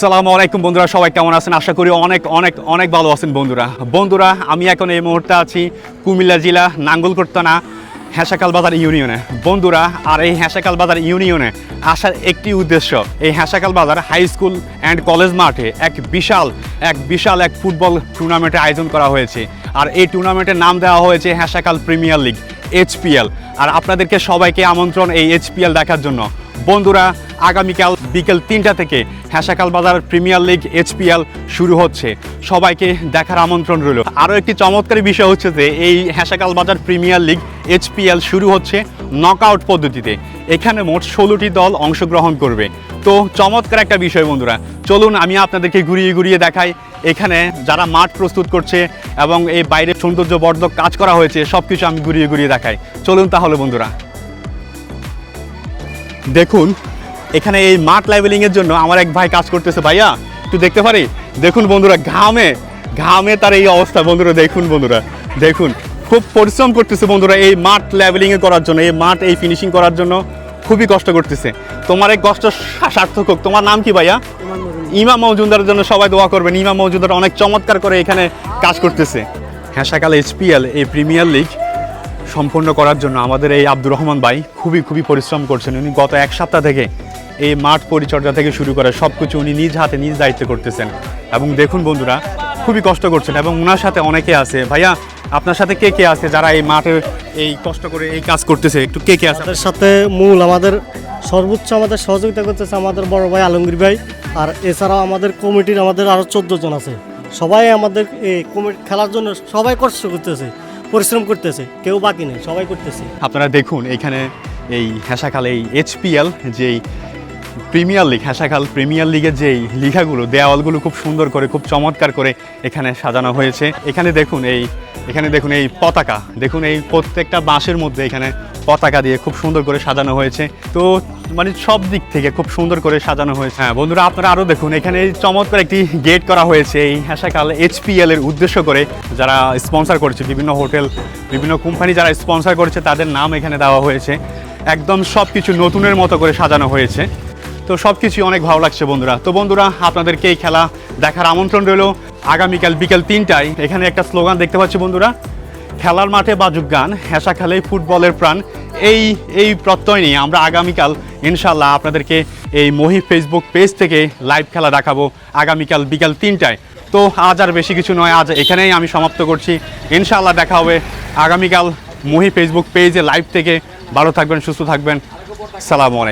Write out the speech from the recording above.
সালামু আলাইকুম বন্ধুরা, সবাই কেমন আছেন? আশা করি অনেক অনেক অনেক ভালো আছেন বন্ধুরা। বন্ধুরা, আমি এখন এই মুহূর্তে আছি কুমিল্লা জেলা নাঙ্গলকোট্টানা হেঁসাকাল বাজার ইউনিয়নে। বন্ধুরা, আর এই হেঁসাকাল বাজার ইউনিয়নে আসার একটি উদ্দেশ্য, এই হেঁসাকাল বাজার হাই স্কুল অ্যান্ড কলেজ মাঠে এক বিশাল এক বিশাল এক ফুটবল টুর্নামেন্টের আয়োজন করা হয়েছে। আর এই টুর্নামেন্টের নাম দেওয়া হয়েছে হেঁসাকাল প্রিমিয়ার লিগ এইচপিএল আর আপনাদেরকে সবাইকে আমন্ত্রণ এই এইচপিএল দেখার জন্য। বন্ধুরা, আগামীকাল বিকেল তিনটা থেকে হেঁসাকাল বাজার প্রিমিয়ার লিগ এইচপিএল শুরু হচ্ছে। সবাইকে দেখার আমন্ত্রণ রইল। আরও একটি চমৎকারী বিষয় হচ্ছে যে, এই হেঁসাকাল বাজার প্রিমিয়ার লিগ এইচপিএল শুরু হচ্ছে নকআউট পদ্ধতিতে। এখানে মোট ষোলোটি দল অংশগ্রহণ করবে। তো চমৎকার একটা বিষয় বন্ধুরা, চলুন আমি আপনাদেরকে ঘুরিয়ে ঘুরিয়ে দেখাই। এখানে যারা মাঠ প্রস্তুত করছে এবং এই বাইরে সৌন্দর্যবর্ধক কাজ করা হয়েছে সব কিছু আমি ঘুরিয়ে ঘুরিয়ে দেখাই। চলুন তাহলে বন্ধুরা। দেখুন এখানে এই মাঠ লেভেলিংয়ের জন্য আমার এক ভাই কাজ করতেছে, ভাইয়া, একটু দেখতে পারি? দেখুন বন্ধুরা, ঘামে ঘামে তার এই অবস্থা, বন্ধুরা, দেখুন বন্ধুরা, দেখুন। খুব পরিশ্রম করতেছে বন্ধুরা এই মাঠ লেভেলিংয়ে করার জন্য, এই মাঠ, এই ফিনিশিং করার জন্য। খুবই কষ্ট করতেছে। তোমার এই কষ্ট সার্থক হোক। তোমার নাম কি, ভাইয়া? ইমাম মজুমদারের জন্য সবাই দোয়া করবেন। ইমাম মজুমদার অনেক চমৎকার করে এখানে কাজ করতেছে। হ্যাঁ সকালে এইচপিএল এই প্রিমিয়ার লিগ সম্পূর্ণ করার জন্য আমাদের এই আব্দুর রহমান ভাই খুবই খুবই পরিশ্রম করছেন। উনি গত এক সপ্তাহ থেকে এই মাঠ পরিচর্যা থেকে শুরু করে সব কিছু উনি নিজ হাতে নিজ দায়িত্ব করতেছেন। এবং দেখুন বন্ধুরা খুবই কষ্ট করছেন এবং ওনার সাথে অনেকে আছে। ভাইয়া আপনার সাথে কে কে আছে যারা এই মাঠে এই কষ্ট করে এই কাজ করতেছে? একটু কে কে আছে? আমাদের সাথে মূল আমাদের সর্বোচ্চ আমাদের সহযোগিতা করতেছে আমাদের বড় ভাই আলমগীর ভাই। আর এছাড়াও আমাদের কমিটির আমাদের আরও চোদ্দ জন আছে। সবাই আমাদের এই কমিটি খেলার জন্য সবাই কষ্ট করতেছে পরিশ্রম করতেছে কেউ বাকি নেই সবাই করতেছে। আপনারা দেখুন এখানে এই হেঁসাখাল এই এইচপিএল যেই প্রিমিয়ার লিগ, হেঁসাখাল প্রিমিয়ার লিগের যেই লিখাগুলো, দেওয়ালগুলো খুব সুন্দর করে, খুব চমৎকার করে এখানে সাজানো হয়েছে। এখানে দেখুন এই, এখানে দেখুন এই পতাকা, দেখুন এই প্রত্যেকটা বাঁশের মধ্যে এখানে পতাকা দিয়ে খুব সুন্দর করে সাজানো হয়েছে। তো মানে সব দিক থেকে খুব সুন্দর করে সাজানো হয়েছে। হ্যাঁ বন্ধুরা, আপনারা আরও দেখুন, এখানে চমৎকার একটি গেট করা হয়েছে এই হেঁসাকাল এইচপিএল এর উদ্দেশ্য করে। যারা স্পন্সর করেছে, বিভিন্ন হোটেল, বিভিন্ন কোম্পানি যারা স্পন্সর করেছে, তাদের নাম এখানে দেওয়া হয়েছে। একদম সব কিছু নতুনের মতো করে সাজানো হয়েছে। তো সব কিছুই অনেক ভালো লাগছে বন্ধুরা। তো বন্ধুরা, আপনাদেরকে এই খেলা দেখার আমন্ত্রণ রইল আগামীকাল বিকেল তিনটায়। এখানে একটা স্লোগান দেখতে পাচ্ছি বন্ধুরা, খেলার মাঠে বাজুক গান, হেসা খেলে ফুটবলের প্রাণ। এই এই প্রত্যয় নিয়ে আমরা আগামীকাল ইনশাল্লাহ আপনাদেরকে এই মহি ফেসবুক পেজ থেকে লাইভ খেলা দেখাবো আগামীকাল বিকাল তিনটায়। তো আজ আর বেশি কিছু নয়, আজ এখানেই আমি সমাপ্ত করছি। ইনশাল্লাহ দেখা হবে আগামীকাল মহি ফেসবুক পেজে লাইভ থেকে। ভালো থাকবেন, সুস্থ থাকবেন। সালামু আলাইকুম।